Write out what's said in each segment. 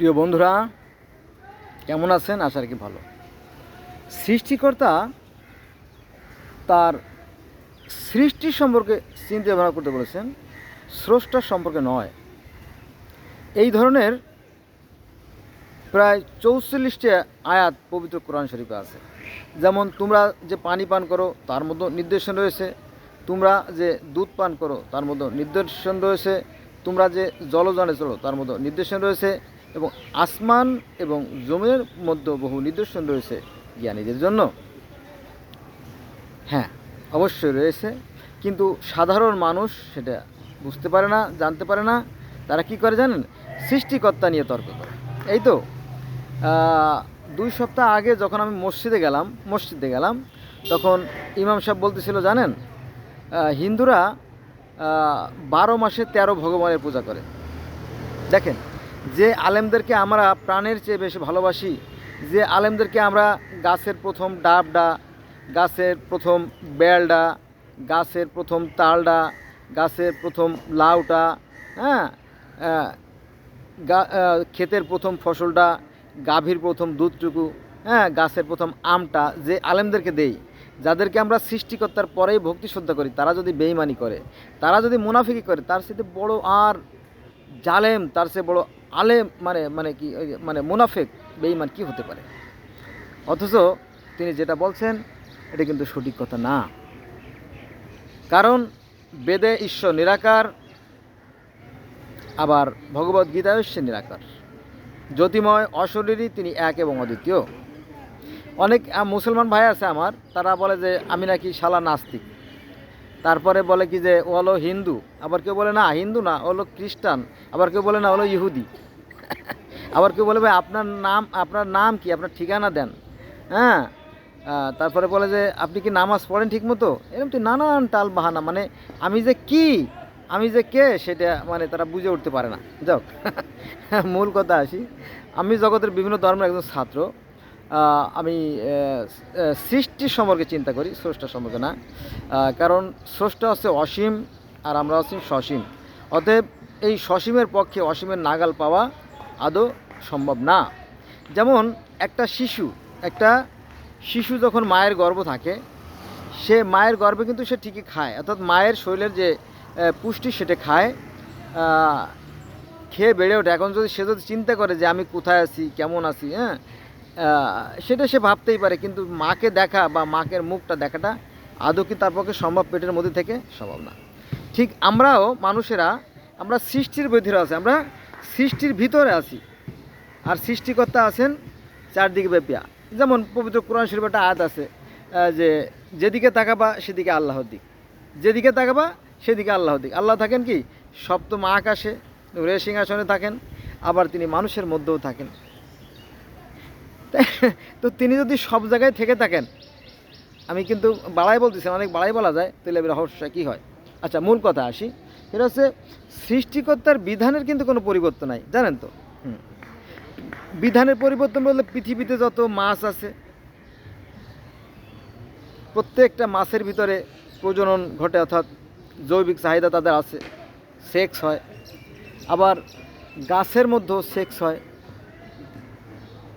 প্রিয় বন্ধুরা, কেমন আছেন? আশা কি ভালো। সৃষ্টিকর্তা তার সৃষ্টি সম্পর্কে চিন্তা ভাবনা করতে বলেছেন স্রষ্টার সম্পর্কে নয়। এই ধরনের প্রায় চৌচল্লিশটি আয়াত পবিত্র কোরআন শরীফে আছে। যেমন, তোমরা যে পানি পান করো, তার মধ্যে নির্দেশন রয়েছে। তোমরা যে দুধ পান করো, তার মধ্যে নির্দেশন রয়েছে। তোমরা যে জলযানে চলো, তার মধ্যে নির্দেশন রয়েছে। এবং আসমান এবং জমির মধ্যে বহু নিদর্শন রয়েছে জ্ঞানীদের জন্য। হ্যাঁ অবশ্যই রয়েছে। কিন্তু সাধারণ মানুষ সেটা বুঝতে পারে না, জানতে পারে না। তারা কি করে জানেন? সৃষ্টিকর্তা নিয়ে তর্ক করে। এই তো দুই সপ্তাহ আগে যখন আমি মসজিদে গেলাম মসজিদে গেলাম, তখন ইমাম সাহেব বলতেছিল, জানেন হিন্দুরা বারো মাসে তেরো ভগবানের পূজা করে। দেখেন যে আলেমদেরকে আমরা প্রাণের চেয়ে বেশি ভালোবাসি, যে আলেমদেরকে আমরা গাছের প্রথম ডাবডা, গাছের প্রথম বেলডা, গাছের প্রথম তালডা, গাছের প্রথম লাউটা হ্যাঁ ক্ষেতের প্রথম ফসলটা, গাভীর প্রথম দুধটুকু হ্যাঁ গাছের প্রথম আমটা যে আলেমদেরকে দেই, যাদেরকে আমরা সৃষ্টিকর্তার পরেই ভক্তি শ্রদ্ধা করি, তারা যদি বেইমানি করে, তারা যদি মুনাফিকি করে, তার সাথে বড় আর জালেম, তার সে বড় আলেম মানে মানে কি মানে মুনাফেক বেইমান কি হতে পারে? অথচ তিনি যেটা বলছেন, এটা কিন্তু সঠিক কথা না। কারণ বেদে ঈশ্বর নিরাকার, আবার ভগবদ গীতায় সে নিরাকার। জ্যোতিময় অশরীরই তিনি এক এবং অদ্বিতীয়। অনেক মুসলমান ভাই আছে আমার, তারা বলে যে, আমি নাকি শালা নাস্তিক। তারপরে বলে কি যে, ও হলো হিন্দু। আবার কেউ বলে, না, হিন্দু না হলো খ্রিস্টান। আবার কেউ বলে, না হলো ইহুদি। আবার কেউ বলে, ভাই, আপনার নাম আপনার নাম কি? আপনার ঠিকানা দেন। হ্যাঁ? তারপরে বলে যে, আপনি কি নামাজ পড়েন ঠিক মতো এরকম তো নানান টাল বাহানা মানে আমি যে কি? আমি যে কে? সেটা মানে তারা বুঝে উঠতে পারে না। যাক, মূল কথা আসি। আমি জগতের বিভিন্ন ধর্মের একজন ছাত্র। আমি সৃষ্টির সম্পর্কে চিন্তা করি, স্রষ্টা সম্পর্কে না। কারণ স্রষ্টা হচ্ছে অসীম আর আমরা অসীম সসীম। অতএব এই সসীমের পক্ষে অসীমের নাগাল পাওয়া আদৌ সম্ভব না। যেমন একটা শিশু একটা শিশু যখন মায়ের গর্ভ থাকে, সে মায়ের গর্ভে কিন্তু সে ঠিকই খায়। অর্থাৎ মায়ের শরীরের যে পুষ্টি সেটা খায়। খেয়ে বেড়ে ওঠে। এখন যদি সে যদি চিন্তা করে যে আমি কোথায় আছি, কেমন আছি হ্যাঁ সেটা সে ভাবতেই পারে, কিন্তু মাকে দেখা বা মাকের মুখটা দেখাটা আদৌ কি তার পক্ষে সম্ভব পেটের মধ্যে থেকে? সম্ভব না। ঠিক আমরাও মানুষেরা, আমরা সৃষ্টির ভিতরে আছি, আমরা সৃষ্টির ভিতরে আছি। আর সৃষ্টিকর্তা আছেন চারদিকে ব্যাপিয়া। যেমন পবিত্র কোরআন শরীফ একটা আয়াত আছে যে যেদিকে তাকাবা সেদিকে আল্লাহর দিক। যেদিকে তাকাবা সেদিকে আল্লাহর দিক। আল্লাহ থাকেন কি? সপ্তম আকাশে রে সিংহাসনে থাকেন, আবার তিনি মানুষের মধ্যেও থাকেন। তো তিনি যদি সব জায়গায় থেকে থাকেন, আমি কিন্তু বাড়াই বলতেছি, অনেক বাড়াই বলা যায় তাহলে রহস্য কী হয়? আচ্ছা মূল কথা আসি। সেটা হচ্ছে, সৃষ্টিকর্তার বিধানের কিন্তু কোনো পরিবর্তন নাই, জানেন তো? বিধানের পরিবর্তন বলতে পৃথিবীতে যত মাছ আছে, প্রত্যেকটা মাছের ভিতরে প্রজনন ঘটে, অর্থাৎ জৈবিক চাহিদা তাদের আছে, সেক্স হয়। আবার গাছের মধ্যেও সেক্স হয়।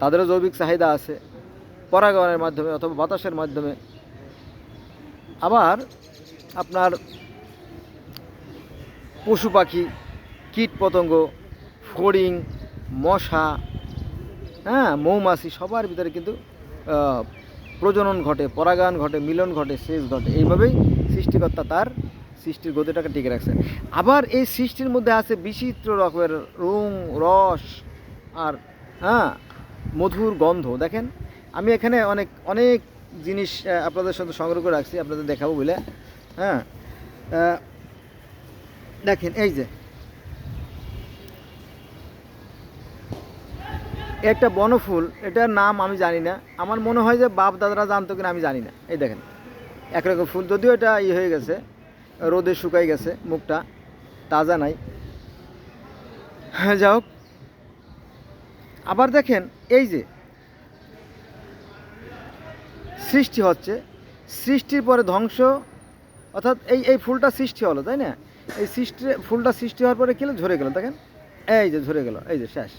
তাদেরও জৈবিক চাহিদা আছে পরাগণের মাধ্যমে অথবা বাতাসের মাধ্যমে। আবার আপনার পশু পাখি, কীট পতঙ্গ ফড়িং মশা হ্যাঁ মৌমাছি সবার ভিতরে কিন্তু প্রজনন ঘটে, পরাগায়ন ঘটে, মিলন ঘটে শেষ ঘটে। এইভাবেই সৃষ্টিকর্তা তার সৃষ্টির গতিটাকে টিকে রাখছে আবার এই সৃষ্টির মধ্যে আছে বিচিত্র রকমের রং, রস আর হ্যাঁ মধুর গন্ধ। দেখেন, আমি এখানে অনেক অনেক জিনিস আপনাদের সাথে সংগ্রহ করে রাখছি, আপনাদের দেখাবো বলে। হ্যাঁ দেখেন, এই যে। একটা বনফুল, এটার নাম আমি জানি না। আমার মনে হয় যে বাপ দাদারা জানতো কিনা, আমি জানি না। এই দেখেন, একরকম ফুল। যদিও এটা ইয়ে হয়ে গেছে, রোদে শুকাই গেছে, মুখটা, তাজা নাই। হ্যাঁ যাই হোক। আবার দেখেন, এই যে সৃষ্টি হচ্ছে, সৃষ্টির পরে ধ্বংস, অর্থাৎ এই এই ফুলটা সৃষ্টি হলো, তাই না? এই সৃষ্টি, ফুলটা সৃষ্টি হওয়ার পরে কি হলো? ঝরে গেল, দেখেন। এই যে ঝরে গেল, এই যে শেষ।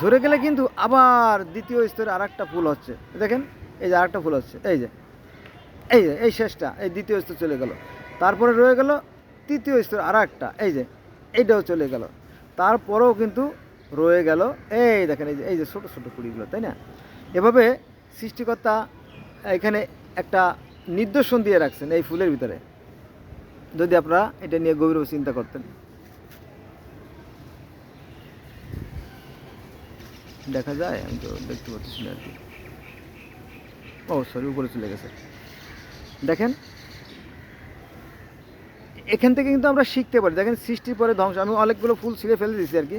ঝরে গেলে কিন্তু আবার দ্বিতীয় স্তরে আর একটা ফুল হচ্ছে, দেখেন, এই যে আরেকটা ফুল হচ্ছে, এই যে এই যে, এই শেষটা, এই দ্বিতীয় স্তর চলে গেল। তারপরে রয়ে গেল তৃতীয় স্তর আর একটা এই যে, এইটাও চলে গেল। তারপরেও কিন্তু রয়ে গেল। এই দেখেন, এই যে এই যে ছোটো ছোটো কুড়িগুলো, তাই না? এভাবে সৃষ্টিকর্তা এখানে একটা নির্দেশন দিয়ে রাখছেন এই ফুলের ভিতরে। যদি আপনারা এটা নিয়ে গভীরভাবে চিন্তা করতেন। দেখা যায়, আমি তো দেখতে পাচ্ছি আর কি। ও সরি উপরে চলে গেছে। দেখেন, এখান থেকে কিন্তু আমরা শিখতে পারি। দেখেন, সৃষ্টির পরে ধ্বংস, আমি অনেকগুলো ফুল ছিঁড়ে ফেলে দিয়েছি আর কি।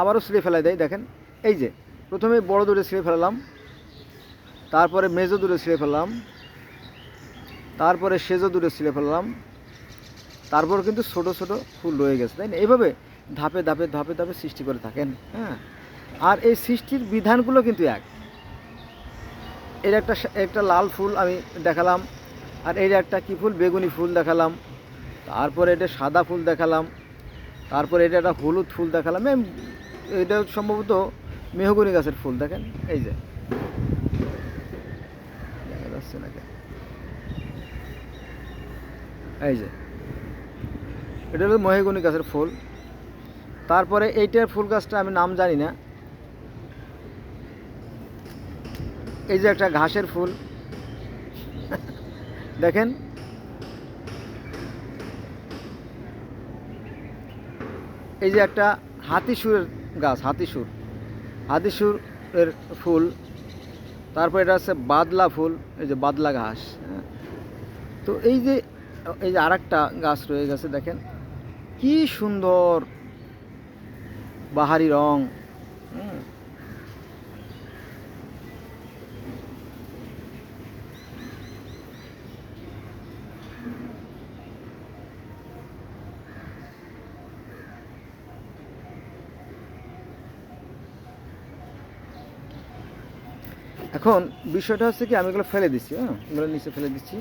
আবারও ছিঁড়ে ফেলা দেয়। দেখেন, এই যে, প্রথমে বড় দূরে ছিঁড়ে ফেলালাম, তারপরে মেজো দূরে ছিঁড়ে ফেললাম, তারপরে সেজো দূরে ছিঁড়ে ফেললাম, তারপর কিন্তু ছোট ছোট ফুল রয়ে গেছে, তাই না? এইভাবে ধাপে ধাপে ধাপে ধাপে সৃষ্টি করে থাকেন হ্যাঁ? আর এই সৃষ্টির বিধানগুলো কিন্তু এক। এর একটা একটা লাল ফুল আমি দেখালাম, আর এর একটা কী ফুল? বেগুনি ফুল দেখালাম, তারপরে এটা সাদা ফুল দেখালাম তারপরে এটা একটা হলুদ ফুল দেখালাম। এটা সম্ভবত মেহগুনি গাছের ফুল, দেখেন? এই যে। এই যে। এটা হলো মহেগুনি গাছের ফুল। তারপরে এইটার ফুল গাছটা আমি নাম জানি না। এই যে একটা ঘাসের ফুল। দেখেন? এই যে একটা হাতিসুরের গাছ, হাতিসুর। হাতিসুর এর ফুল, তারপর এটা আছে বাদলা ফুল, এই যে বাদলা ঘাস হ্যাঁ। তো এই যে এই যে আর গাছ রয়ে গেছে, দেখেন। কি সুন্দর বাহারি রং এখন বিষয়টা হচ্ছে কি, আমি এগুলো ফেলে দিচ্ছি হ্যাঁ? এগুলো নিচে ফেলে দিচ্ছি।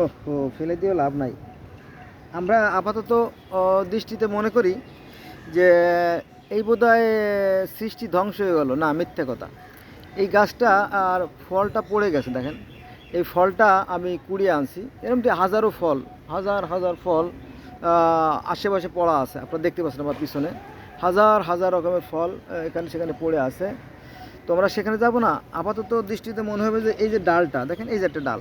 ও ফেলে দিয়েও লাভ নাই। আমরা আপাতত দৃষ্টিতে মনে করি যে এই বোধহয় সৃষ্টি ধ্বংস হয়ে গেল। না, মিথ্যে কথা। এই গাছটা আর ফলটা পড়ে গেছে, দেখেন। এই ফলটা আমি কুড়িয়ে আনছি। এরকমটি হাজারো ফল, হাজার হাজার ফল আশেপাশে পড়া আছে। আপনারা দেখতে পাচ্ছেন আমার পিছনে। হাজার হাজার রকমের ফল এখানে, সেখানে পড়ে আছে। তো আমরা সেখানে যাব না, আপাতত দৃষ্টিতে মনে হবে যে এই যে ডালটা, দেখেন এই যে একটা ডাল।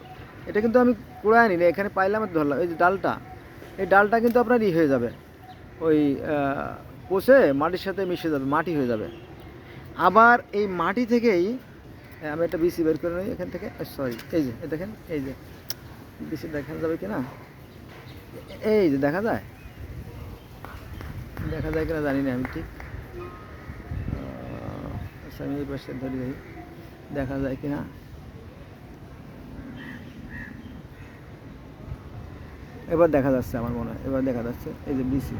এটা কিন্তু আমি কুড়ায় নিই এখানে পাইলাম ধরলাম। এই যে ডালটা, এই ডালটা কিন্তু আপনার ই হয়ে যাবে। ওই পচে মাটির সাথে মিশে যাবে, মাটি হয়ে যাবে। আবার এই মাটি থেকেই, আমি একটা বিসি বের করে নিই এখান থেকে সরি এই যে দেখেন, এই যে বিসি দেখা যাবে কি না এই যে দেখা যায়। দেখা যায় কিনা জানি না আমি ঠিক। আমি এই পাশে ধরে যাই দেখা যায় কিনা? এবার দেখা যাচ্ছে আমার মনে হয়, এবার দেখা যাচ্ছে এই যে বিসি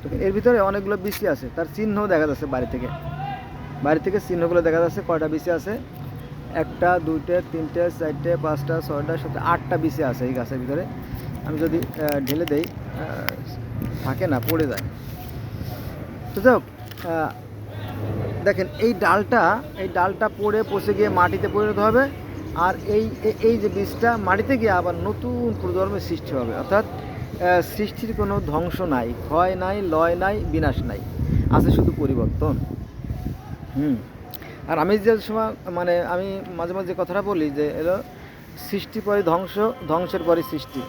তো এর ভিতরে অনেকগুলো বিসি আছে, তার চিহ্ন দেখা যাচ্ছে বাড়ি থেকে। বাড়ি থেকে চিহ্নগুলো দেখা যাচ্ছে, কয়টা বিসি আছে? একটা, দুইটে, তিনটে, চারটে, পাঁচটা, ছয়টা, সাতটা, আটটা বিসি আছে এই গাছের ভিতরে। আমি যদি ঢেলে দেই থাকে না, পড়ে যায়। তো যাই দেখেন, এই ডালটা এই ডালটা পড়ে, পচে গিয়ে মাটিতে পরিণত হবে। আর এই এই যে বীজটা মাটিতে গিয়ে আবার নতুন প্রজন্মের সৃষ্টি হবে। অর্থাৎ সৃষ্টির কোনো ধ্বংস নাই, ক্ষয় নাই, লয় নাই, বিনাশ নাই। আছে শুধু পরিবর্তন। হুম। আর আমি যে সময় মানে আমি মাঝে মাঝে কথাটা বলি যে, এলো, সৃষ্টি পরে ধ্বংস, ধ্বংসের পরে সৃষ্টি।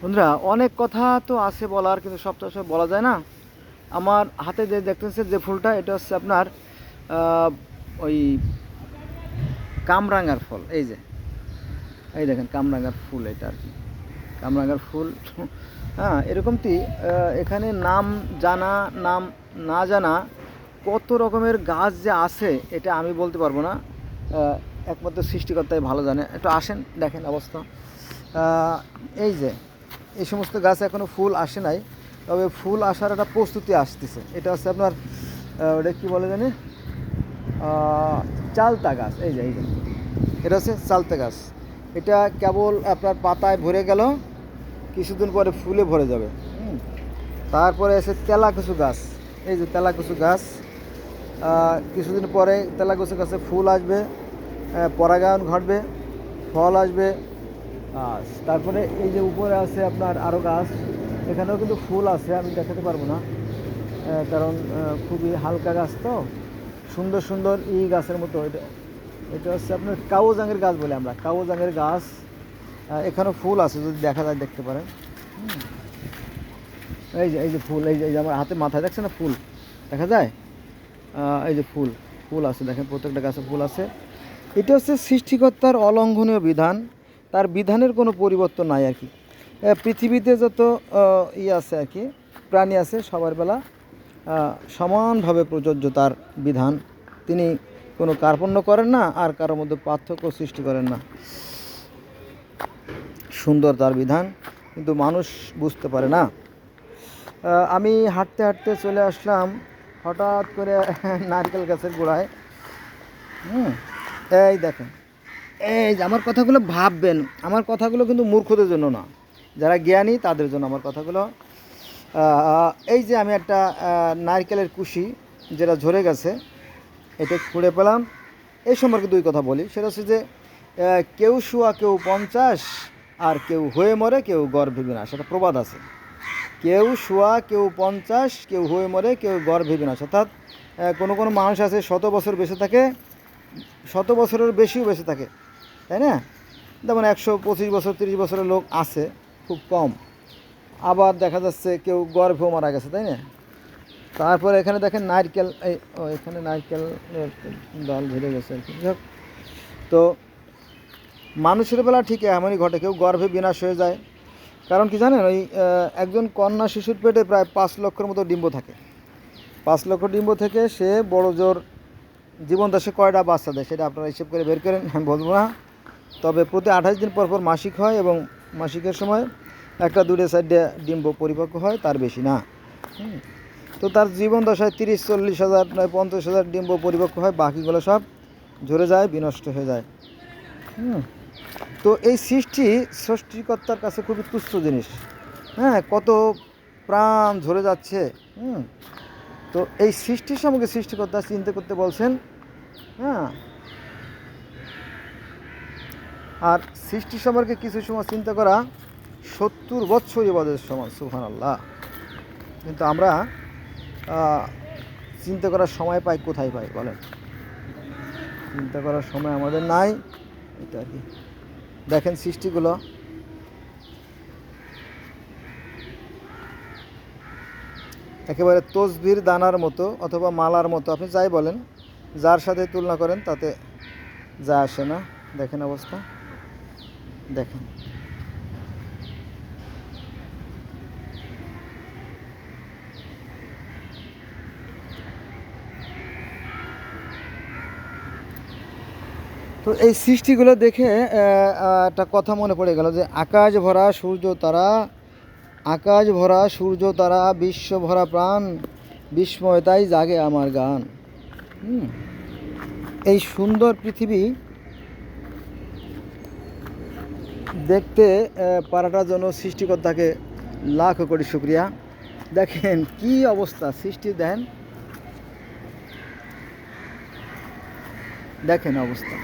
বন্ধুরা, অনেক কথা তো আছে বলার, কিন্তু সবটা সব বলা যায় না। আমার হাতে যে দেখতেছে যে ফুলটা, এটা হচ্ছে আপনার ওই কামরাঙার ফল। এই যে, এই দেখেন কামরাঙার ফুল এটা আর কি। কামরাঙার ফুল হ্যাঁ এরকমটি এখানে নাম জানা, নাম না জানা, কত রকমের গাছ যে আছে, এটা আমি বলতে পারব না। একমাত্র সৃষ্টিকর্তাই ভালো জানে। একটু আসেন, দেখেন অবস্থা। এই যে, এই সমস্ত গাছ এখনও ফুল আসে নাই। তবে ফুল আসার একটা প্রস্তুতি আসতেছে। এটা হচ্ছে আপনার ওটা কী বলে জানি? চালতা গাছ, এই যে এই যে। এটা হচ্ছে চালতা গাছ। এটা কেবল আপনার পাতায় ভরে গেল, কিছুদিন পরে ফুলে ভরে যাবে। তারপরে এসে তেলাকুচু গাছ। এই যে তেলাকুচু গাছ কিছুদিন পরে তেলাকুচু গাছে ফুল আসবে পরাগায়ন ঘটবে, ফল আসবে। তারপরে এই যে উপরে আছে আপনার আরও গাছ। এখানেও কিন্তু ফুল আছে, আমি দেখাতে পারব না। কারণ খুবই হালকা গাছ তো। সুন্দর সুন্দর ই গাছের মতো। এটা এটা হচ্ছে আপনার কাউজাঙের গাছ বলে আমরা। কাউজাঙের গাছ এখানেও ফুল আছে, যদি দেখা যায় দেখতে পারেন। এই যে এই যে ফুল, এই যে এই যে আমার হাতে মাথায় দেখছে না ফুল? দেখা যায়? এই যে ফুল ফুল আছে, দেখেন প্রত্যেকটা গাছে ফুল আছে। এটা হচ্ছে সৃষ্টিকর্তার অলঙ্ঘনীয় বিধান। তার বিধানের কোনো পরিবর্তন নাই আর কি। পৃথিবীতে যত ই আছে আর কি, প্রাণী আছে, সবার বেলা সমানভাবে প্রযোজ্য তার বিধান। তিনি কোনো কার্পণ্য করেন না, আর কারোর মধ্যে পার্থক্য সৃষ্টি করেন না। সুন্দর তার বিধান, কিন্তু মানুষ বুঝতে পারে না। আমি হাঁটতে হাঁটতে চলে আসলাম, হঠাৎ করে নারকেল গাছের গোড়ায়। হুম, এই দেখেন, এই যে আমার কথাগুলো ভাববেন, আমার কথাগুলো কিন্তু মূর্খদের জন্য না। যারা জ্ঞানী, তাদের জন্য আমার কথাগুলো। এই যে আমি একটা নারকেলের কুশি যেটা ঝরে গেছে এটা খুঁড়ে পেলাম। এই সম্পর্কে দুই কথা বলি। সেটা হচ্ছে যে কেউ শুয়া, কেউ পঞ্চাশ, আর কেউ হয়ে মরে, কেউ গর্ভে বিনাশ। একটা প্রবাদ আছে। কেউ শুয়া, কেউ পঞ্চাশ, কেউ হয়ে মরে, কেউ গর্ভে বিনাশ। অর্থাৎ কোনো কোনো মানুষ আছে, শত বছর বেঁচে থাকে, শত বছরের বেশিও বেঁচে থাকে। তাই না? যেমন একশো পঁচিশ বছর, তিরিশ বছরের লোক আছে। খুব কম। আবার দেখা যাচ্ছে কেউ গর্ভেও মারা গেছে, তাই না? তারপরে এখানে দেখেন নারকেল, এই, ও, এখানে নারকেল ডাল ঝরে গেছে আর কি। তো মানুষের বেলা ঠিক এমনই ঘটে, কেউ গর্ভে বিনাশ হয়ে যায়। কারণ কি জানেন, ওই একজন কন্যা শিশুর পেটে প্রায় পাঁচ লক্ষের মতো ডিম্ব থাকে। পাঁচ লক্ষ ডিম্ব থেকে সে বড় জোর জীবন দশে কয়টা বাচ্চা দেয়, সেটা আপনারা হিসেব করে বের করেন, আমি বলব না। তবে প্রতি আঠাশ দিন পর পর মাসিক হয় এবং মাসিকের সময় একটা দুটো সাইডে ডিম্ব পরিপক্ক হয়, তার বেশি না। তো তার জীবন দশায় তিরিশ, চল্লিশ হাজার, নয়, পঞ্চাশ হাজার ডিম্ব পরিপক্ক হয়, বাকিগুলো সব ঝরে যায়, বিনষ্ট হয়ে যায়। তো এই সৃষ্টি সৃষ্টিকর্তার কাছে খুবই তুচ্ছ জিনিস। হ্যাঁ কত প্রাণ ঝরে যাচ্ছে। হুম। তো এই সৃষ্টির সম্পর্কে সৃষ্টিকর্তা চিন্তা করতে বলছেন হ্যাঁ। আর সৃষ্টি সম্পর্কে কিছু সময় চিন্তা করা সত্তর বৎসর ইবাদের সমান সুহান আল্লাহ কিন্তু আমরা চিন্তা করার সময় পাই, কোথায় পাই, বলেন? চিন্তা করার সময় আমাদের নাই, এটা আর কি? দেখেন সৃষ্টিগুলো। একেবারে তসবির দানার মতো অথবা মালার মতো, আপনি যাই বলেন, যার সাথে তুলনা করেন, তাতে যা আসে না। দেখেন অবস্থা। দেখেন। তো এই সৃষ্টিগুলো দেখে একটা কথা মনে পড়ে গেল যে আকাশ ভরা, সূর্য তারা, আকাশ ভরা, সূর্য তারা, বিশ্ব ভরা প্রাণ বিস্ময়তাই জাগে আমার গান। এই সুন্দর পৃথিবী দেখতে পারাটার জন্য সৃষ্টিকর্তাকে লাখ কোটি শুক্রিয়া। দেখেন কি অবস্থা, সৃষ্টি দেন। দেখেন অবস্থা।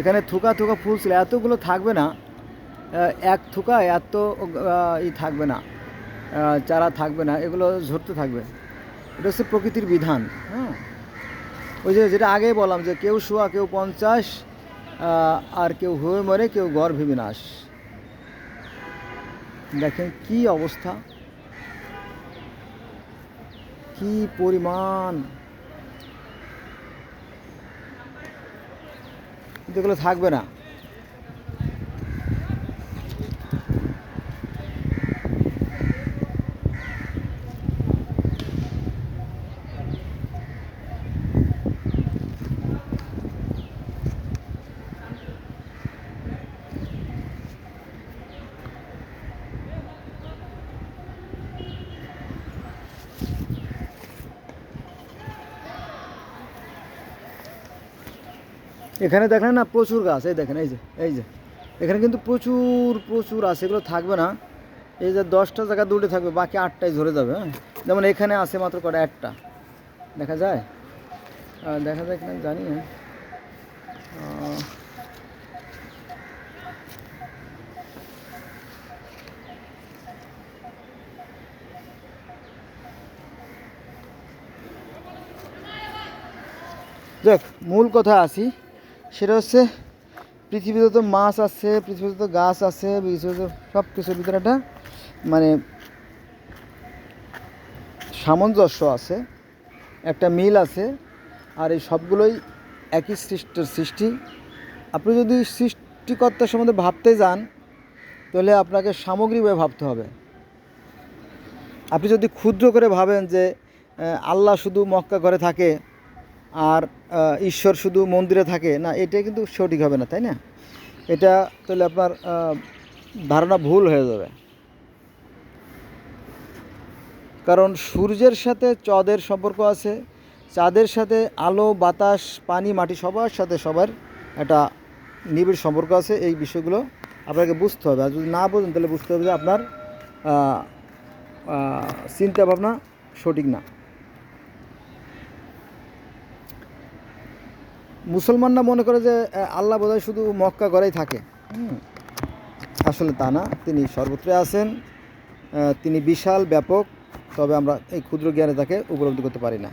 এখানে থুকা থুকা ফুল ছিল, এতগুলো থাকবে না এক থুকা এত ই থাকবে না চারা থাকবে না, এগুলো ঝরতে থাকবে। এটা হচ্ছে প্রকৃতির বিধান হ্যাঁ। ওই যে যেটা আগে বললাম যে কেউ শোয়া, কেউ পঞ্চাশ আর কেউ হয়ে মরে, কেউ গর্ভে বিনাশ। দেখেন কি অবস্থা, কি পরিমাণ কিন্তু থাকবে না। এখানে দেখেন না, প্রচুর গাছ, এই দেখেন, এই যে এই যে। এখানে কিন্তু প্রচুর প্রচুর আছে, এগুলো থাকবে না। এই যে দশটা জায়গা, দুটো থাকবে, বাকি আটটাই ঝরে যাবে হ্যাঁ? যেমন এখানে আছে মাত্র কটা, একটা। দেখা যায়? দেখা যায় কিনা জানি না। দেখ, মূল কথা আসি সেটা হচ্ছে পৃথিবীতে তো মাছ আছে, পৃথিবীতে তো গাছ আছে, পৃথিবীতে সব কিছুর ভিতরে একটা মানে সামঞ্জস্য আছে, একটা মিল আছে, আর এই সবগুলোই একই সৃষ্টির সৃষ্টি। আপনি যদি সৃষ্টিকর্তা সম্বন্ধে ভাবতে যান, তাহলে আপনাকে সামগ্রিকভাবে ভাবতে হবে। আপনি যদি ক্ষুদ্র করে ভাবেন যে আল্লাহ শুধু মক্কা ঘরে থাকে আর ঈশ্বর শুধু মন্দিরে থাকে না এটা কিন্তু সঠিক হবে না তাই না? এটা তাহলে আপনার ধারণা ভুল হয়ে যাবে। কারণ সূর্যের সাথে চাঁদের সম্পর্ক আছে চাঁদের সাথে আলো বাতাস পানি মাটি সবার সাথে সবার একটা নিবিড় সম্পর্ক আছে এই বিষয়গুলো আপনাকে বুঝতে হবে। আর যদি না বোঝেন তাহলে বুঝতে হবে যে আপনার আহ, আহ, চিন্তা ভাবনা সঠিক না। মুসলমানরা মনে করে যে আল্লাহ বোধহয় শুধু মক্কা করেই থাকে। আসলে তা না। তিনি সর্বত্র আছেন। তিনি বিশাল ব্যাপক তবে আমরা এই ক্ষুদ্র জ্ঞানে তাকে উপলব্ধি করতে পারি না।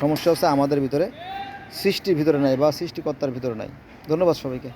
সমস্যা হচ্ছে আমাদের ভিতরে সৃষ্টির ভিতরে নাই বা সৃষ্টিকর্তার ভিতরে নাই। ধন্যবাদ সবাইকে।